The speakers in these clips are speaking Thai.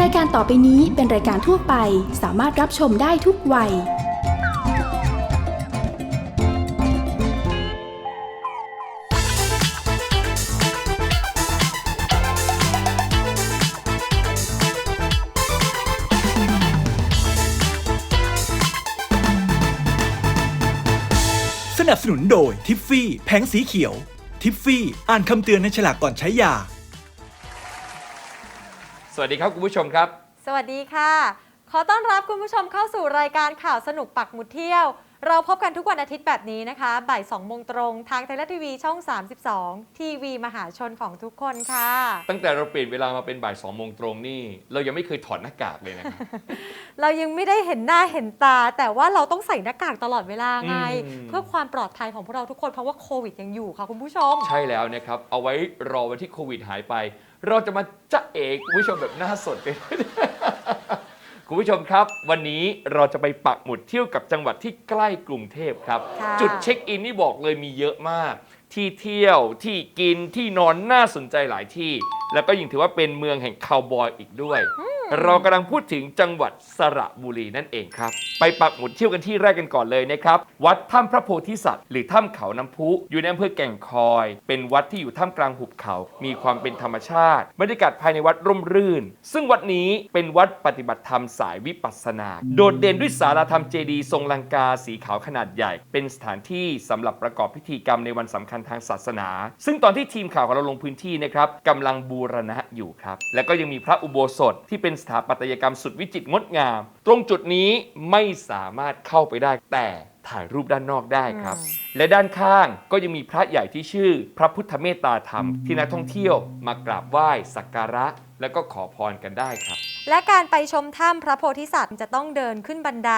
รายการต่อไปนี้เป็นรายการทั่วไป สามารถรับชมได้ทุกวัย สนับสนุนโดยทิฟฟี่ แผงสีเขียว ทิฟฟี่ อ่านคำเตือนในฉลากก่อนใช้ยา วัสดีครับคุณผู้ชมครับ สวัสดีค่ะ ขอต้อนรับคุณผู้ชมเข้าสู่รายการข่าวสนุกปักหมุดเที่ยว เราพบกันทุกวันอาทิตย์แบบนี้นะคะ บ่าย2โมงตรง ทางไทยรัฐทีวีช่อง 32 ทีวีมหาชนของทุกคนค่ะ ตั้งแต่เราเปลี่ยนเวลามาเป็นบ่ายสองโมงตรงนี่เรายังไม่เคยถอดหน้ากากเลยนะครับ เรายังไม่ได้เห็นหน้าเห็นตา แต่ว่าเราต้องใส่หน้ากากตลอดเวลาไง อืม เพื่อความปลอดภัยของพวกเราทุกคนเพราะว่าโควิดยังอยู่ค่ะคุณผู้ชม ใช่แล้วนะครับ เอาไว้รอวันที่โควิดหายไป เราจะมาจะเอกคุณผู้ชมแบบหน้าสดกัน คุณผู้ชมครับ วันนี้เราจะไปปักหมุดเที่ยวกับจังหวัดที่ใกล้กรุงเทพครับ ค่ะ จุดเช็คอินนี่บอกเลยมีเยอะมาก ที่เที่ยวที่กินที่นอนน่าสนใจหลายที่ แล้วก็ยังถือว่าเป็นเมืองแห่งคาวบอยอีกด้วย เรากำลังพูดถึงจังหวัดสระบุรีนั่นเองครับ ไปปักหมุดเที่ยวกันที่แรกกันก่อนเลยนะครับ วัดถ้ำพระโพธิสัตว์หรือถ้ำเขาน้ำพุอยู่ในอำเภอแก่งคอย เป็นวัดที่อยู่ท่ามกลางหุบเขา มีความเป็นธรรมชาติบรรยากาศภายในวัดร่มรื่น ซึ่งวัดนี้เป็นวัดปฏิบัติธรรมสายวิปัสสนา โดดเด่นด้วยศาลาธรรมเจดีย์ทรงลังกาสีขาวขนาดใหญ่ เป็นสถานที่สำหรับประกอบพิธีกรรมในวันสำคัญทางศาสนา ซึ่งตอนที่ทีมข่าวของเราลงพื้นที่นะครับกำลังบูรณะอยู่ครับ และก็ยังมีพระอุโบสถที่เป็นสถาปัตยกรรมสุดวิจิตรงดงาม ตรงจุดนี้ไม่สามารถเข้าไปได้แต่ถ่ายรูปด้านนอกได้ครับ และด้านข้างก็ยังมีพระใหญ่ที่ชื่อ พระพุทธเมตตาธรรมที่นักท่องเที่ยวมากราบไหว้สักการะ และก็ขอพรกันได้ครับ และการไปชมถ้ำพระโพธิสัตว์จะต้องเดินขึ้นบันได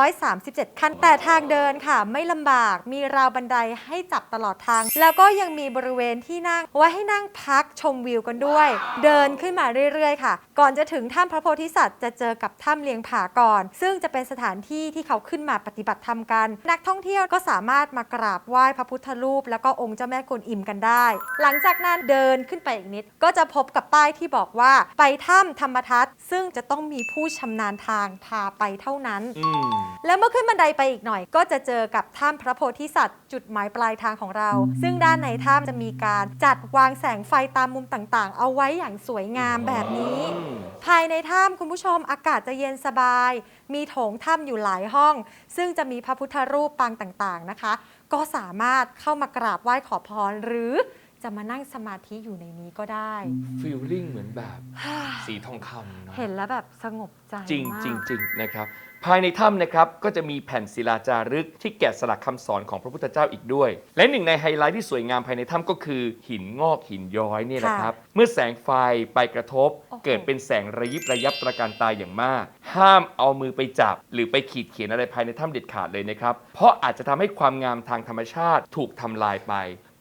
337 ขั้น แต่ทางเดินค่ะ ไม่ลำบาก มีราวบันไดให้จับตลอดทาง แล้วก็ยังมีบริเวณที่นั่งไว้ให้นั่งพักชมวิวกันด้วย เดินขึ้นมาเรื่อยๆ ค่ะ ก่อนจะถึงถ้ำพระโพธิสัตว์จะเจอกับถ้ำเลียงผาก่อน ซึ่งจะเป็นสถานที่ที่เขาขึ้นมาปฏิบัติธรรมกัน นักท่องเที่ยวก็สามารถมากราบไหว้พระพุทธรูป แล้วก็องค์เจ้าแม่กวนอิมกันได้ หลังจากนั้นเดินขึ้นไปอีกนิด ก็จะพบกับป้ายที่บอกว่าไปถ้ำธรรมทัศน์ซึ่งจะต้องมีผู้ชำนาญทางพาไปเท่านั้น อืม แล้วเมื่อขึ้นบันไดไปอีกหน่อย ก็จะเจอกับถ้ำพระโพธิสัตว์จุดหมายปลายทางของเรา ซึ่งด้านในถ้ำจะมีการจัดวางแสงไฟตามมุมต่างๆ เอาไว้อย่างสวยงามแบบนี้ อืม ภายในถ้ำคุณผู้ชมอากาศจะเย็นสบาย มีโถงถ้ำอยู่หลายห้อง ซึ่งจะมีพระพุทธรูปปางต่างๆนะคะ ก็สามารถเข้ามากราบไหว้ขอพรหรือ จะมานั่งสมาธิอยู่ในนี้ก็ได้ฟีลลิ่งเหมือนแบบสีทองคำเนอะเห็นแล้วแบบสงบใจจริงมากจริงจริงนะครับ ภายในถ้ำนะครับก็จะมีแผ่นศิลาจารึกที่แกะสลักคำสอนของพระพุทธเจ้าอีกด้วย และหนึ่งในไฮไลท์ที่สวยงามภายในถ้ำก็คือ หินงอกหินย้อยเนี่ยนะครับ เมื่อแสงไฟไปกระทบโอ้โหเกิดเป็นแสงระยิบระยับตระการตาอย่างมาก ห้ามเอามือไปจับ หรือไปขีดเขียนอะไรภายในถ้ำเด็ดขาดเลยนะครับ เพราะอาจจะทำให้ความงามทางธรรมชาติถูกทำลายไป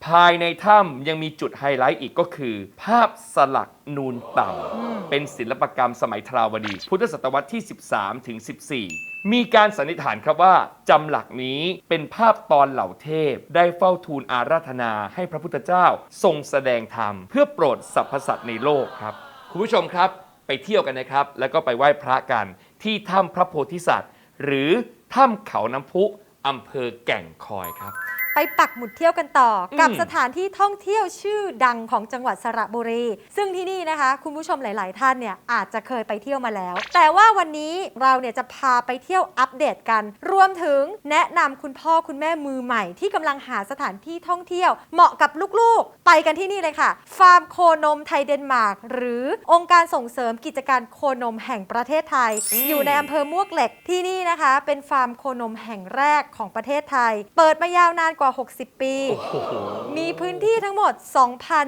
ภายในถ้ำยังมีจุดไฮไลท์อีกก็คือ ภาพสลักนูนต่ำเป็นศิลปกรรมสมัยทราวดี พุทธศตวรรษที่ 13 ถึง 14 มีการสันนิษฐานครับว่าจำหลักนี้เป็นภาพตอนเหล่าเทพ ได้เฝ้าทูลอาราธนาให้พระพุทธเจ้าทรงแสดงธรรม เพื่อโปรดสรรพสัตว์ในโลกครับ คุณผู้ชมครับไปเที่ยวกันนะครับ แล้วก็ไปไหว้พระกันที่ถ้ำพระโพธิสัตว์ หรือถ้ำเขาน้ำพุอำเภอแก่งคอยครับ ไปปักหมุดเที่ยวกันต่ออมกับสถานที่ท่องเที่ยวชื่อดังของจังหวัดสระบุรี ซึ่งที่นี่นะคะ คุณผู้ชมหลาย ๆ ท่านเนี่ยอาจจะเคยไปเที่ยวมาแล้ว แต่ว่าวันนี้เราเนี่ยจะพาไปเที่ยวอัปเดตกัน รวมถึงแนะนำคุณพ่อคุณแม่มือใหม่ ที่กำลังหาสถานที่ท่องเที่ยว เหมาะกับลูก ๆ ไปกันที่นี่เลยค่ะ ฟาร์มโคนมไทยเดนมาร์กหรือองค์การส่งเสริมกิจการโคนมแห่งประเทศไทยอืมอยู่ในอำเภอมวกเหล็กที่นี่นะคะ เป็นฟาร์มโคนมแห่งแรกของประเทศไทย เปิดมายาวนานกว่า60 ปีโอ้โหมีพื้นที่ทั้งหมด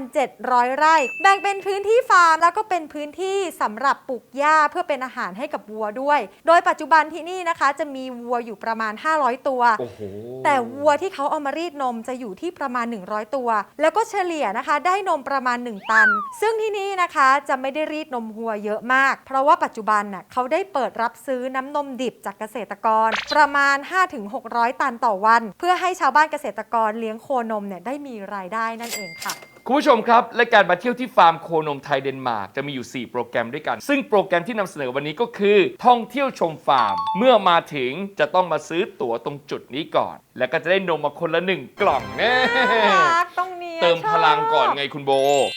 2,700 ไร่ แบ่งเป็นพื้นที่ฟาร์ม แล้วก็เป็นพื้นที่สำหรับปลูกหญ้าเพื่อเป็นอาหารให้กับวัวด้วย โดยปัจจุบันที่นี่นะคะจะมีวัวอยู่ประมาณ 500 ตัวโอ้โหแต่วัวที่เขาเอามารีดนมจะอยู่ที่ประมาณ 100 ตัว แล้วก็เฉลี่ยนะคะได้นมประมาณ 1 ตัน ซึ่งที่นี่นะคะจะไม่ได้รีดนมวัวเยอะมาก เพราะว่าปัจจุบันน่ะเขาได้เปิดรับซื้อน้ำนมดิบจากเกษตรกร ประมาณ 5-600 ตันต่อวัน เพื่อให้ชาวบ้านเกษตรกรเลี้ยงโคนมเนี่ยได้มีรายได้นั่นเองค่ะ คุณผู้ชมครับ และการมาเที่ยวที่ฟาร์มโคนมไทยเดนมาร์กจะมีอยู่ 4 โปรแกรมด้วยกัน ซึ่งโปรแกรมที่นำเสนอวันนี้ก็คือ ท่องเที่ยวชมฟาร์ม เมื่อมาถึงจะต้องมาซื้อตั๋วตรงจุดนี้ก่อน แล้วก็จะได้นมมาคนละหนึ่งกล่องแน่รักตรงนี้ เติมชอบพลังก่อนไงคุณโบ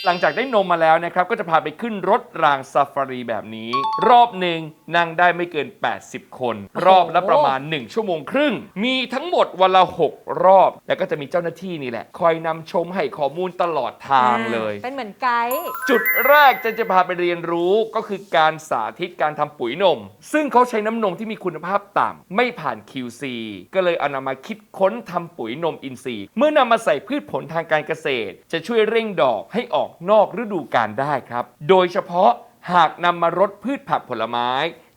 หลังจากได้นมมาแล้วนะครับ ก็จะพาไปขึ้นรถรางซาฟารีแบบนี้ รอบหนึ่งนั่งได้ไม่เกิน 80 คน รอบละประมาณ 1 ชั่วโมงครึ่ง มีทั้งหมดวันละ 6 รอบ แล้วก็จะมีเจ้าหน้าที่นี่แหละ คอยนำชมให้ข้อมูลตลอดทางเลย เป็นเหมือนไกด์จุดแรกจะจะพาไปเรียนรู้ก็คือการสาธิตการทำปุ๋ยนม ซึ่งเขาใช้น้ำนมที่มีคุณภาพต่ำไม่ผ่าน QC ก็เลยเอานำมาคิดค้นทำปุ๋ยนมอินทรีย์ เมื่อนำมาใส่พืชผลทางการเกษตรจะช่วยเร่งดอกให้ออกนอกฤดูกาลได้ครับ โดยเฉพาะหากนำมารดพืชผักผลไม้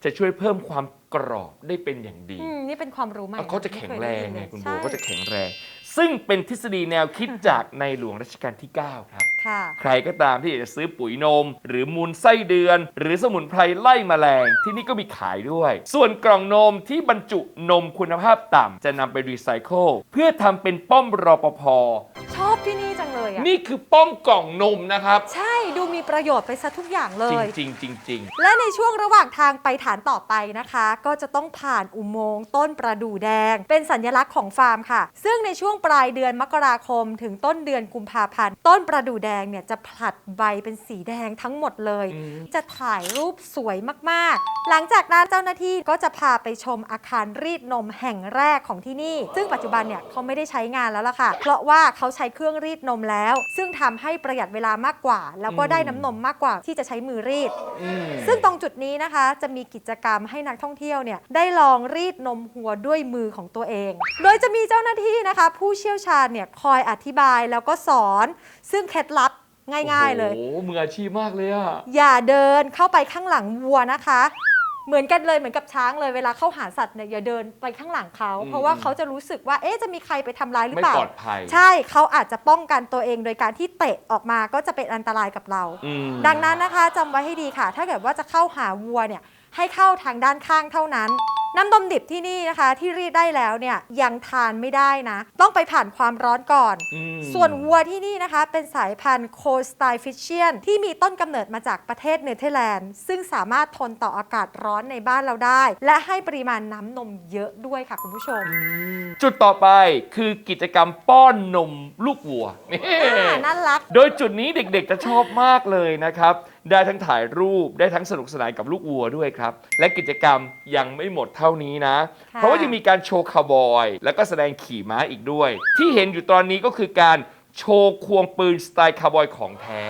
จะช่วยเพิ่มความกรอบได้เป็นอย่างดี อืมนี่เป็นความรู้ใหม่เอาเขาจะแข็งแรงไงม่เยด้ยินลยคุณโบใช่ ก็จะแข็งแรง ซึ่งเป็นทฤษฎีแนวคิดจากในหลวงรัชกาลที่ 9 ครับค่ะใครก็ตามที่อยากจะซื้อปุ๋ยนม หรือมูลไส้เดือน หรือสมุนไพรไล่แมลง ที่นี่ก็มีขายด้วย ส่วนกล่องนมที่บรรจุนมคุณภาพต่ำจะนำไปรีไซเคิลเพื่อทำเป็นป้อมรปภชอบที่นี่จังเลยอะนี่คือป้อมกล่องนมนะครับ ใช่ดูมีประโยชน์ไปซะทุกอย่างเลจยริงๆจริงและในช่วงระหว่างทางไปฐานต่อไปนะคะ ก็จะต้องผ่านอุโมงค์ต้นประดู่แดง เป็นสัญลักษณ์ของฟาร์มค่ะ ซึ่งในช่วงปลายเดือนมกราคม ถึงต้นเดือนกุมภาพันธ์ต้นประดู่แดงเนี่ยจะผลัดใบเป็นสีแดงทั้งหมดเลยอืมจะถ่ายรูปสวยมากๆ หลังจากนั้นเจ้าหน้าที่ก็จะพาไปชมอาคารรีดนมแห่งแรกของที่นี่ ซึ่งปัจจุบันเนี่ยเขาไม่ได้ใช้งานแล้วล่ะค่ะ เพราะว่าเขาใช้เครื่องรีดนมแล้ว ซึ่งทำให้ประหยัดเวลามากกว่า แล้วก็ได้น้ำนมมากกว่าที่จะใช้มือรีดๆอืมซึ่งตรงจุดนี้นะคะจะมีกิจกรรมให้นักท่องเที่ยวเนี่ยได้ลองรีดนมหัวด้วยมือของตัวเอง โดยจะมีเจ้าหน้าที่นะคะ ผู้เชี่ยวชาญเนี่ยคอยอธิบายแล้วก็สอน ซึ่งเคล็ดลับ ง่าย ๆ เลย โอ้โหมืออาชีพมากเลยอะอย่าเดินเข้าไปข้างหลังวัวนะคะ เหมือนกันเลยเหมือนกับช้างเลยเวลาเข้าหาสัตว์เนี่ยอย่าเดินไปข้างหลังเขา เพราะว่าเขาจะรู้สึกว่าเอ๊ะจะมีใครไปทำร้ายหรือไม่เปล่า ปลอดภัยใช่เขาอาจจะป้องกันตัวเองโดยการที่เตะออกมาก็จะเป็นอันตรายกับเรา อืมดังนั้นนะคะจำไว้ให้ดีค่ะ ถ้าเกิดว่าจะเข้าหาวัวเนี่ยให้เข้าทางด้านข้างเท่านั้น น้ำนมดิบที่นี่นะคะ ที่รีดได้แล้วเนี่ยยังทานไม่ได้นะ ต้องไปผ่านความร้อนก่อน อืม ส่วนวัวที่นี่นะคะเป็นสายพันธุ์โคสไตฟิชเชียนที่มีต้นกำเนิดมาจากประเทศเนเธอร์แลนด์ ซึ่งสามารถทนต่ออากาศร้อนในบ้านเราได้ และให้ปริมาณน้ำนมเยอะด้วยค่ะคุณผู้ชมจุดต่อไปคือกิจกรรมป้อนนมลูกวัวนี่ อ่าน่ารัก โดยจุดนี้เด็กๆจะชอบมากเลยนะครับได้ทั้งถ่ายรูปได้ทั้งสนุกสนานกับลูกวัวด้วยครับ และกิจกรรมยังไม่หมดเท่านี้นะ ค่ะ เพราะว่ายังมีการโชว์คาวบอย แล้วก็แสดงขี่ม้าอีกด้วย ที่เห็นอยู่ตอนนี้ก็คือการโชว์ควงปืนสไตล์คาวบอยของแท้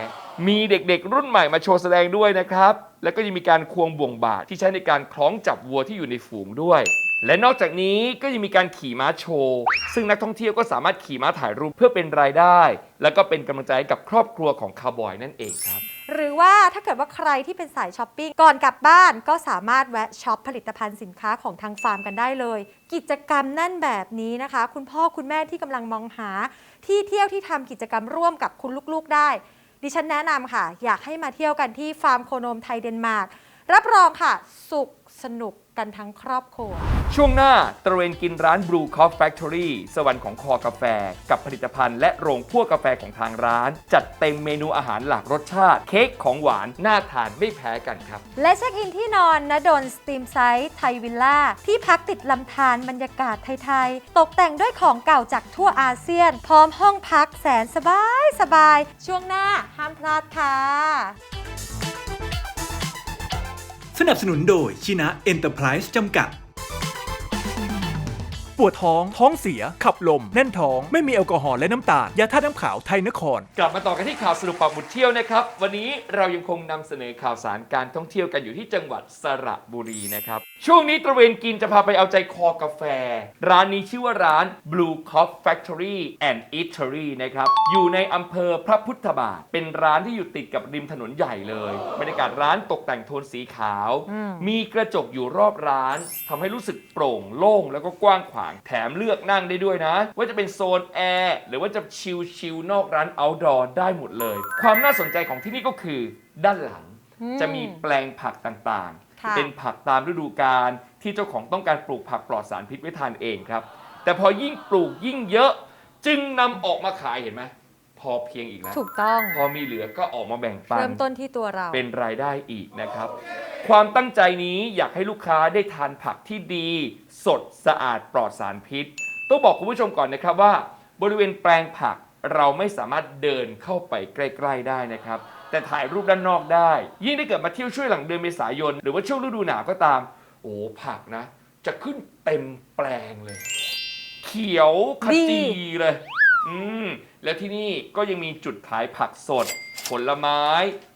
มีเด็กๆ รุ่นใหม่มาโชว์แสดงด้วยนะครับ แล้วก็ยังมีการควงบ่วงบาทที่ใช้ในการคล้องจับวัวที่อยู่ในฝูงด้วย และนอกจากนี้ก็ยังมีการขี่ม้าโชว์ ซึ่งนักท่องเที่ยวก็สามารถขี่ม้าถ่ายรูปเพื่อเป็นรายได้ แล้วก็เป็นกำลังใจให้กับครอบครัวของคาวบอยนั่นเองครับ หรือว่าถ้าเกิดว่าใครที่เป็นสายช้อปปิ้งก่อนกลับบ้านก็สามารถแวะช็อปผลิตภัณฑ์สินค้าของทางฟาร์มกันได้เลย กิจกรรมแน่นแบบนี้นะคะ คุณพ่อคุณแม่ที่กำลังมองหา ที่เที่ยวที่ทำกิจกรรมร่วมกับคุณลูกๆได้ ดิฉันแนะนำค่ะ อยากให้มาเที่ยวกันที่ฟาร์มโคนมไทยเดนมาร์กรับรองค่ะ สุขสนุกกันทั้งครอบครัว ช่วงหน้าตระเวนกินร้าน Blue Coffee Factory สวรรค์ของคอกาแฟ กับผลิตภัณฑ์และโรงคั่วกาแฟของทางร้าน จัดเต็มเมนูอาหารหลากรสชาติ เค้กของหวานน่าทานไม่แพ้กันครับ และเช็คอินที่นอนนะดนสตรีมไซต์ไทยวิลล่าที่พักติดลำธารบรรยากาศไทยๆ ตกแต่งด้วยของเก่าจากทั่วอาเซียน พร้อมห้องพักแสนสบายสบายๆช่วงหน้าห้ามพลาดค่ะส นับสนุนโดยชินะเอ็นเตอร์ไพรส์จำกัด ปวดท้อง ท้องเสีย ขับลม แน่นท้อง ไม่มีแอลกอฮอล์และน้ำตาล ยาท่าตุน้ำขาวไทยนคร กลับมาต่อกันที่ข่าวสรุปปักหมุดเที่ยวนะครับ วันนี้เรายังคงนำเสนอข่าวสารการท่องเที่ยวกันอยู่ที่จังหวัดสระบุรีนะครับ ช่วงนี้ตระเวนกินจะพาไปเอาใจคอกาแฟ ร้านนี้ชื่อว่าร้าน Blue Coffee Factory and Eatery นะครับ อยู่ในอำเภอพระพุทธบาท เป็นร้านที่อยู่ติดกับริมถนนใหญ่เลยบรรยากาศร้านตกแต่งโทนสีขาวอืมมีกระจกอยู่รอบร้านทำให้รู้สึกโปร่งโล่งแล้วก็กว้างขวางแถมเลือกนั่งได้ด้วยนะ ว่าจะเป็นโซนแอร์หรือว่าจะชิลชิลนอกร้าน outdoor ได้หมดเลย ความน่าสนใจของที่นี่ก็คือด้านหลังอืมจะมีแปลงผักต่างค่ะๆเป็นผักตามฤดูกาลที่เจ้าของต้องการปลูกผักปลอดสารพิษไว้ทานเองครับ แต่พอยิ่งปลูกยิ่งเยอะ จึงนำออกมาขายเห็นไหม พอเพียงอีกแล้วถูกต้อง พอมีเหลือก็ออกมาแบ่งปัน เริ่มต้นที่ตัวเรา เป็นรายได้อีกนะครับ ความตั้งใจนี้อยากให้ลูกค้าได้ทานผักที่ดี สดสะอาดปลอดสารพิษ ต้องบอกคุณผู้ชมก่อนนะครับว่า บริเวณแปลงผักเราไม่สามารถเดินเข้าไปใกล้ ๆ ได้นะครับ แต่ถ่ายรูปด้านนอกได้ ยิ่งได้เกิดมาเที่ยวช่วยหลังเดือนเมษายน หรือว่าช่วงฤดูหนาวก็ตาม โอ้ผักนะ จะขึ้นเต็มแปลงเลย เขียวขจีเลย อืมแล้วที่นี่ก็ยังมีจุดขายผักสด ผลไม้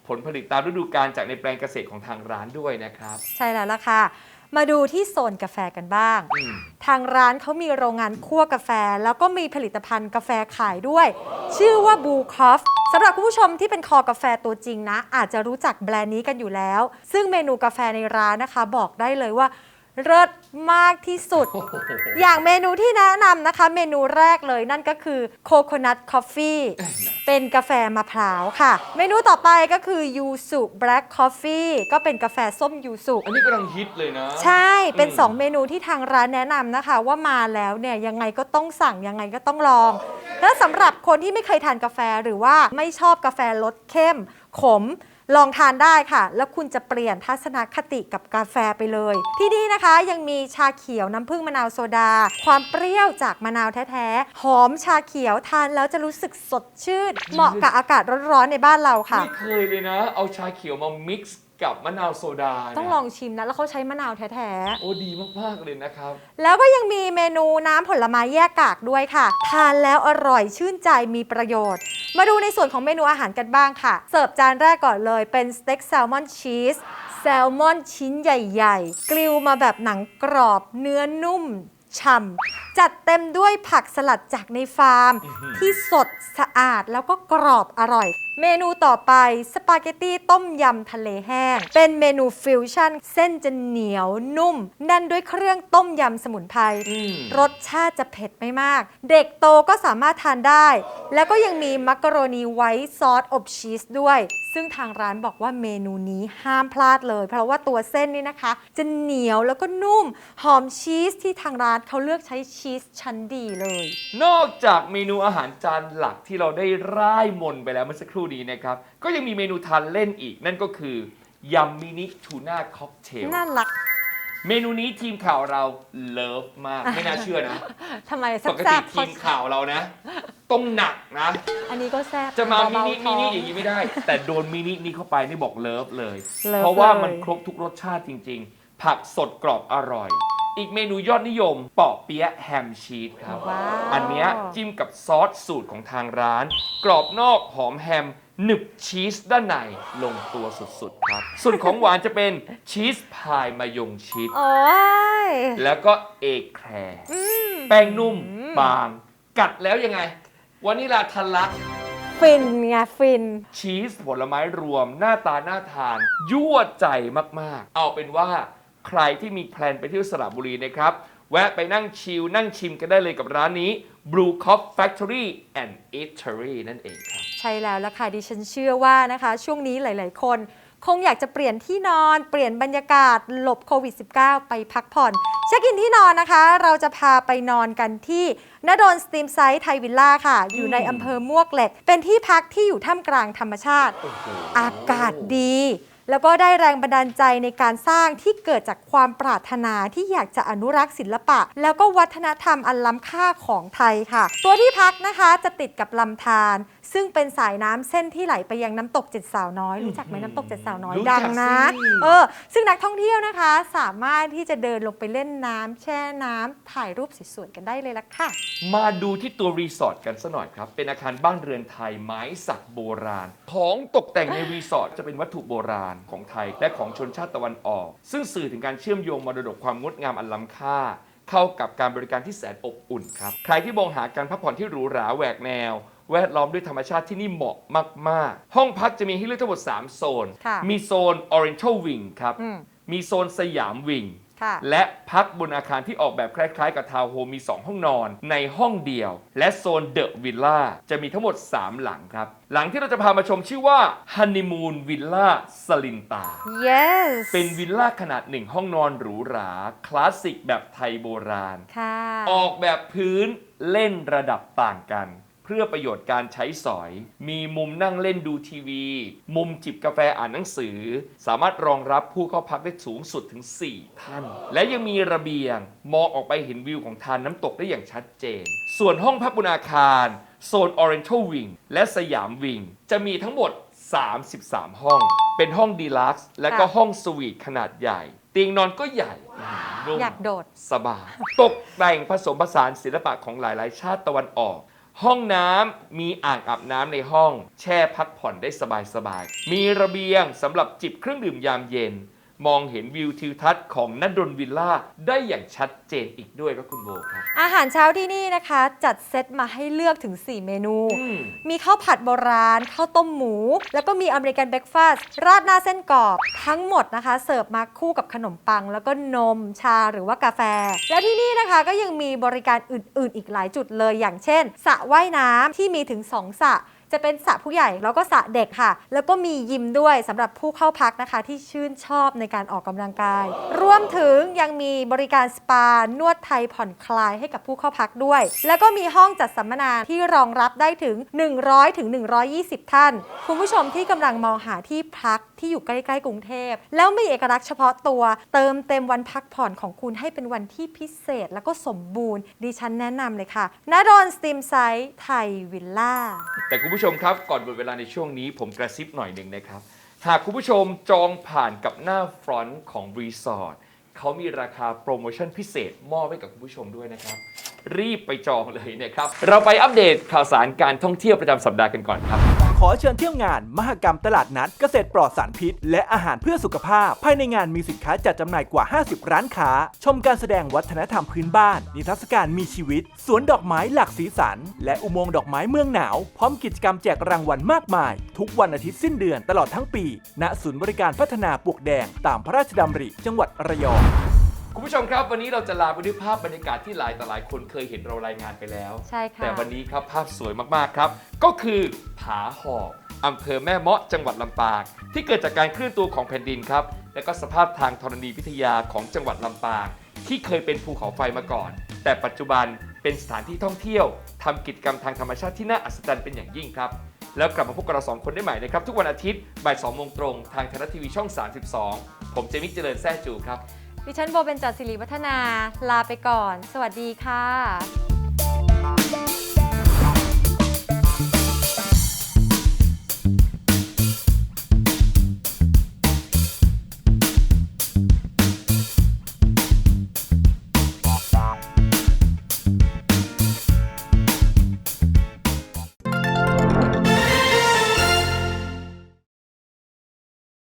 ผลผลิตตามฤดูกาลจากในแปลงเกษตรของทางร้านด้วยนะครับ ใช่แล้วล่ะค่ะ มาดูที่โซนกาแฟกันบ้าง อืม ทางร้านเขามีโรงงานคั่วกาแฟ แล้วก็มีผลิตภัณฑ์กาแฟขายด้วย ชื่อว่าบูคอฟสำหรับคุณผู้ชมที่เป็นคอกาแฟตัวจริงนะ อาจจะรู้จักแบรนด์นี้กันอยู่แล้ว ซึ่งเมนูกาแฟในร้านนะคะ บอกได้เลยว่า เลิศมากที่สุด อย่างเมนูที่แนะนำนะคะ เมนูแรกเลยนั่นก็คือโคโคนัทคอฟฟี่เป็นกาแฟมะพร้าวค่ะ เมนูต่อไปก็คือยูสุแบล็กคอฟฟี่ก็เป็นกาแฟส้มยูสุอันนี้กำลังฮิตเลยนะ ใช่เป็นอืม2เมนูที่ทางร้านแนะนำนะคะ ว่ามาแล้วเนี่ยยังไงก็ต้องสั่งยังไงก็ต้องลอง แล้วสำหรับคนที่ไม่เคยทานกาแฟหรือว่าไม่ชอบกาแฟรสเข้มขม ลองทานได้ค่ะ แล้วคุณจะเปลี่ยนทัศนคติกับกาแฟไปเลย ที่นี่นะคะยังมีชาเขียวน้ำผึ้งมะนาวโซดา ความเปรี้ยวจากมะนาวแท้ๆ หอมชาเขียวทานแล้วจะรู้สึกสดชื่น เหมาะกับอากาศร้อนๆในบ้านเราค่ะ ไม่เคยเลยนะ เอาชาเขียวมา mix กซ์กับมะนาวโซดาเนี่ยต้องลองชิมนะ แล้วเขาใช้มะนาวแท้ๆโอ้ดีมาก ๆ เลยนะครับแล้วก็ยังมีเมนูน้ำผลไม้แยกกากด้วยค่ะ ทานแล้วอร่อยชื่นใจมีประโยชน์ มาดูในส่วนของเมนูอาหารกันบ้างค่ะ เสิร์ฟจานแรกก่อนเลยเป็นสเต็กแซลมอนชีสแซลมอนชิ้นใหญ่ ๆกริลมาแบบหนังกรอบ เนื้อนุ่มฉ่ำ จัดเต็มด้วยผักสลัดจากในฟาร์ม ที่สดสะอาดแล้วก็กรอบอร่อย เมนูต่อไปสปาเกตตี้ต้มยำทะเลแห้ง เป็นเมนูฟิวชั่น เส้นจะเหนียวนุ่ม แน่นด้วยเครื่องต้มยำสมุนไพรอืมรสชาติจะเผ็ดไม่มาก เด็กโตก็สามารถทานได้ แล้วก็ยังมีมักกะโรนีไวท์ซอสอบชีสด้วย ซึ่งทางร้านบอกว่าเมนูนี้ห้ามพลาดเลย เพราะว่าตัวเส้นนี่นะคะ จะเหนียวแล้วก็นุ่ม หอมชีสที่ทางร้านเขาเลือกใช้ชีสชั้นดีเลย นอกจากเมนูอาหารจานหลักที่เราได้ร่ายมนต์ไปแล้วเมื่อสักครู่นี้นะครับ ก็ยังมีเมนูทานเล่นอีก นั่นก็คือยำมินิทูน่าค็อกเทลน่ารักเมนูนี้ทีมข่าวเราเลิฟมาก ไม่น่าเชื่อนะ ทำไมปกแซ่ติทีมข่าวเรานะต้องหนักนะอันนี้ก็แซ่บจะมามิเบานิๆมินิอย่างนี้ไม่ได้ แต่โดนมินินี้เข้าไปนี่บอกเลิฟเลย เลิฟเพราะว่าเลยมันครบทุกรสชาติจริง ๆ ผักสดกรอบอร่อย อีกเมนูยอดนิยมเปาะเปี๊ยะแฮมชีสครับ ว้าว อันเนี้ยจิ้มกับซอสสูตรของทางร้าน กรอบนอกหอมแฮมหนึบชีสด้านในลงตัวสุดๆครับ ส่วนของหวานจะเป็นชีสพายมายงชีส โอ้ย แล้วก็เอแครแป้งนุ่มบาง กัดแล้วยังไงวานิลาทะลัก ฟินไงฟิน ชีสผลไม้รวมหน้าตาน่าทาน ยั่วใจมาก ๆ เอาเป็นว่า ใครที่มีแพลนไปเที่ยวสระบุรีนะครับ แวะไปนั่งชิลนั่งชิมกันได้เลยกับร้านนี้ Blue Cop Factory and Eatery นั่นเองครับ ใช่แล้วละค่ะดิฉันเชื่อว่านะคะ ช่วงนี้หลาย ๆ คน คงอยากจะเปลี่ยนที่นอนเปลี่ยนบรรยากาศหลบโควิด -19 ไปพักผ่อน เช็คอินที่นอนนะคะ เราจะพาไปนอนกันที่นดนสตรีมไซต์ไทยวิลล่าค่ะ อยู่ในอำเภอมวกเหล็ก เป็นที่พักที่อยู่ท่ามกลางธรรมชาติ อากาศดี แล้วก็ได้แรงบันดาลใจในการสร้างที่เกิดจากความปรารถนาที่อยากจะอนุรักษ์ศิลปะ แล้วก็วัฒนธรรมอันล้ำค่าของไทยค่ะ ตัวที่พักนะคะจะติดกับลำธาร ซึ่งเป็นสายน้ำเส้นที่ไหลไปยังน้ำตกเจ็ดสาวน้อย รู้จักไหมน้ำตกเจ็ดสาวน้อยรู้จัดักงนะสิ เออซึ่งนักท่องเที่ยวนะคะ สามารถที่จะเดินลงไปเล่นน้ำแช่น้ำถ่ายรูปสวยๆกันได้เลยล่ะค่ะ มาดูที่ตัวรีสอร์ทกันสัหน่อยครับ เป็นอาคารบ้านเรือนไทยไม้สักโบราณ ของตกแต่งในรีสอร์ทจะเป็นวัตถุโบราณของไทยและของชนชาติตะวันออก ซึ่งสื่อถึงการเชื่อมโยงมรดกความงดงามอันล้ำค่า เข้ากับการบริการที่แสนอบอุ่นครับ ใครที่มองหาการพักผ่อนที่หรูหราแหวกแนว แวดล้อมด้วยธรรมชาติที่นี่เหมาะมาก ๆ ห้องพักจะมีให้เลือกทั้งหมด 3 โซน ค่ะมีโซน Oriental Wing ครับ อืม มีโซนสยามวิง ค่ะ และพักบนอาคารที่ออกแบบคล้าย ๆ กับทาวน์โฮมมี 2 ห้องนอนในห้องเดียว และโซนเดอะวิลล่าจะมีทั้งหมด 3 หลังครับ หลังที่เราจะพามาชมชื่อว่าฮันนีมูนวิลล่าสลินตา yes เป็นวิลล่าขนาดหนึ่งห้องนอนหรูหรา คลาสสิกแบบไทยโบราณ ค่ะ ออกแบบพื้นเล่นระดับต่างกัน เพื่อประโยชน์การใช้สอย มีมุมนั่งเล่นดูทีวี มุมจิบกาแฟอ่านหนังสือ สามารถรองรับผู้เข้าพักได้สูงสุดถึง 4 ท่าน และยังมีระเบียง มองออกไปเห็นวิวของทานน้ำตกได้อย่างชัดเจน ส่วนห้องพักบนอาคารโซน Oriental Wing และสยามวิงจะมีทั้งหมด 33 ห้อง เป็นห้องดีลักซ์และก็ค่ะห้องสวีทขนาดใหญ่ เตียงนอนก็ใหญ่นุ่มอยากโดด สบาย ตกแต่งผสมผสานศิลปะของหลาย ๆ ชาติตะวันออก ห้องน้ำมีอ่างอาบน้ำในห้อง แช่พักผ่อนได้สบายๆ มีระเบียงสำหรับจิบเครื่องดื่มยามเย็น มองเห็นวิวทิวทัศน์ของนัดดนวิลล่าได้อย่างชัดเจนอีกด้วยครับคุณโบครับ อาหารเช้าที่นี่นะคะ จัดเซตมาให้เลือกถึง 4 เมนู อืม มีข้าวผัดโบราณ ข้าวต้มหมู แล้วก็มีอเมริกันเบรกฟาสต์ราดหน้าเส้นกรอบ ทั้งหมดนะคะ เสิร์ฟมาคู่กับขนมปัง แล้วก็นมชาหรือว่ากาแฟ แล้วที่นี่นะคะก็ยังมีบริการอื่นๆ อีกหลายจุดเลยอย่างเช่นสระว่ายน้ำที่มีถึง 2สระ จะเป็นสระผู้ใหญ่แล้วก็สระเด็กค่ะ แล้วก็มียิมด้วยสำหรับผู้เข้าพักนะคะ ที่ชื่นชอบในการออกกำลังกาย รวมถึงยังมีบริการสปานวดไทยผ่อนคลายให้กับผู้เข้าพักด้วย แล้วก็มีห้องจัดสัมมนาที่รองรับได้ถึง 100ถึง120 ท่าน คุณผู้ชมที่กำลังมองหาที่พักที่อยู่ใกล้ๆกรุงเทพ แล้วมีเอกลักษณ์เฉพาะตัว เติมเต็มวันพักผ่อนของคุณให้เป็นวันที่พิเศษแล้วก็สมบูรณ์ดิฉันแนะนำเลยค่ะนาดอนสตรีมไซต์ไทยวิลล่าแต่คุณผู้ชมครับก่อนหมดเวลาในช่วงนี้ ผมกระซิบหน่อยหนึ่งนะครับ หากคุณผู้ชมจองผ่านกับหน้าฟรอนต์ของรีสอร์ทเขามีราคาโปรโมชั่นพิเศษมอบให้กับคุณผู้ชมด้วยนะครับ รีบไปจองเลยนะครับ เราไปอัปเดตข่าวสารการท่องเที่ยวประจำสัปดาห์กันก่อนครับ อเชิญเที่ยวงานมหกรรมตลาดนัดเกษตรปลอดสารพิษ และอาหารเพื่อสุขภาพ ภายในงานมีสินค้าจัดจำหน่ายกว่า 50 ร้านค้า ชมการแสดงวัฒนธรรมพื้นบ้าน นิทรรศการมีชีวิต สวนดอกไม้หลากสีสัน และอุโมงค์ดอกไม้เมืองหนาว พร้อมกิจกรรมแจกรางวัลมากมาย ทุกวันอาทิตย์สิ้นเดือนตลอดทั้งปี ณศูนย์บริการพัฒนาปลวกแดง ตามพระราชดำริจังหวัดระยอง คุณผู้ชมครับวันนี้เราจะลาไปด้วยภาพบรรยากาศที่หลายต่อหลายคนเคยเห็นเรารายงานไปแล้ว ใช่ค่ะ แต่วันนี้ครับภาพสวยมากๆครับ ก็คือผาหอบอำเภอแม่เมาะจังหวัดลำปางที่เกิดจากการเคลื่อนตัวของแผ่นดินครับ และก็สภาพทางธรณีวิทยาของจังหวัดลำปาง ที่เคยเป็นภูเขาไฟมาก่อน แต่ปัจจุบันเป็นสถานที่ท่องเที่ยวทำกิจกรรมทางธรรมชาติที่น่าอัศจรรย์เป็นอย่างยิ่งครับ แล้วกลับมาพบกับเราสองคนได้ใหม่นะครับ ทุกวันอาทิตย์บ่าย2โมงตรงทางไทยรัฐทีวีช่อง 32 ผมเจมิกเจริญแซ่จูครับ ดิฉันโบเป็นจัดศิริวัฒนา ลาไปก่อน สวัสดีค่ะ